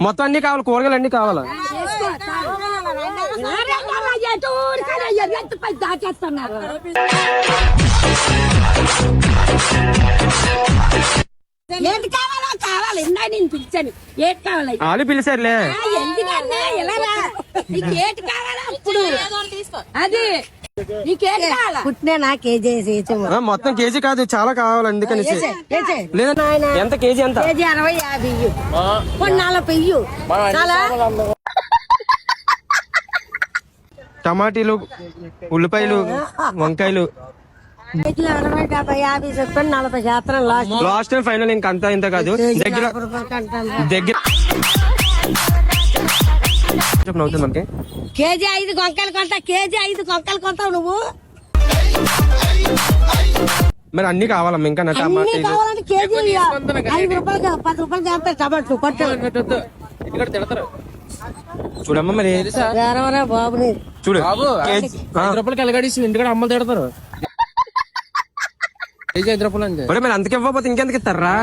మొత్తం అన్ని కావాలి కూరగాయలు అన్ని కావాలా? కావాలా కావాలి ఇందా నేను పిలిచాను. కావాలి? వాళ్ళు పిలిచారులే. ఎందుకన్నా ఇలా కావాలా అది కేజీ మొత్తం కేజీ కాదు చాలా కావాలి అందుకని లేదా ఎంత కేజీ ఎంత కేజీ అరవై యాభై నలభై టమాటీలు ఉల్లిపాయలు వంకాయలు. లాస్ట్. టైం ఫైనల్ ఇంక అంత ఇంత కాదు. దగ్గర. దగ్గర చెప్పిన అవుతుంది మనకి. కేజీ ఐదు గొంకలు కొంటా కేజీ ఐదు గొంకలు కొంటావు నువ్వు? మరి అన్ని కావాలమ్మా ఇంకా నా అన్ని టమాటీలు కావాలంటే కేజీ ఐదు రూపాయలు పది రూపాయలు చేస్తాయి టమాటలు కొట్టు చూడమ్మా మరి. ఎరవరా బాబుని చూడు. కేజీ. ఆ. ఐదు రూపాయలకి ఎలగడేసి ఇంటికాడ అమ్మలు తిడతారు. కేజీ ఐదు రూపాయలు అండి ఒరే మరి అంతకి ఇవ్వకపోతే ఇంకెందుకు ఇస్తారా?